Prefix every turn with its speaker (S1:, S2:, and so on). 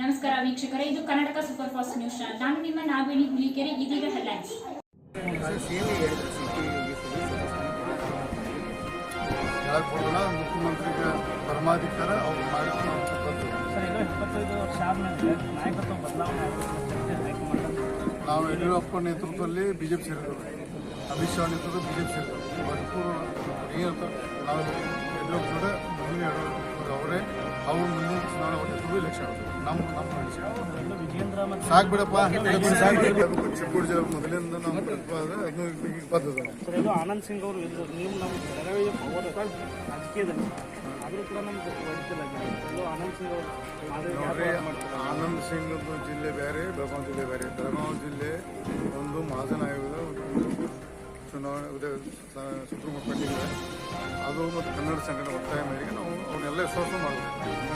S1: ನಮಸ್ಕಾರ ವೀಕ್ಷಕರೇ, ಇದು Karnataka super fast news channel. ನಾನು ನಿಮ್ಮ ನಾವೇಣಿ ಹುಲಿಕೆರೆ, ಇದೀಗ ಹೆಡ್ಲೈನ್ಸ್.
S2: ಪರಮಾಧಿಕಾರ ಅವ್ರು ನಾವು ಯಡಿಯೂರಪ್ಪ ನೇತೃತ್ವದಲ್ಲಿ ಬಿಜೆಪಿ ಸೇರಿದ್ರು ಅಮಿತ್ ಶಾ ನೇತೃತ್ವ ಬಿಜೆಪಿ ಸೇರಿದ್ರು ಭರ್ಪೂರ್ ಏನಂತ ನಾವು ಯಡಿಯೂರಪ್ಪ ಜೊತೆ ಯಡಿಯೂರಪ್ಪ ಚುನಾವಣೆ ಲಕ್ಷ ನಮ್ಮ ನಮ್ಮ election.
S3: ಎಲ್ಲ ವಿಜೇಂದ್ರ ಮತ್ತು
S2: ಸಾಕ್ ಬಿಡಪ್ಪ. ಚಿಕ್ಕೋಡಿ ಜಿಲ್ಲೆ ಮೊದಲಿಂದ ನಮ್ಮ
S3: ಆನಂದ್ ಸಿಂಗ್ ಅವರು ನೀವು ನಮ್ಮ ಬೆಳಗಾವಿಗೆ ಹೋದ ರಾಜಕೀಯದಲ್ಲಿ. ಆದರೂ ಕೂಡ ನಮ್ಗೆ ಇದು ಆನಂದ್ ಸಿಂಗ್ ಅವರು.
S2: ಆನಂದ್ ಸಿಂಗ್ ಜಿಲ್ಲೆ ಬೇರೆ ಬೆಳಗಾವಿ ಜಿಲ್ಲೆ ಬೇರೆ. ಬೆಳಗಾವಿ ಜಿಲ್ಲೆ ಒಂದು ಮಹಾಜನ ಆಯೋಗದ ಒಂದು ಚುನಾವಣೆ ಸುಪ್ರೀಂ ಕೋರ್ಟ್ ಅದು ಮತ್ತು ಕನ್ನಡ ಸಂಘಟನೆ ಒತ್ತಾಯ ಮೇರೆಗೆ ನಾವು ಅವನ್ನೆಲ್ಲ ಮಾಡಬೇಕು ಮಾಡಬೇಕು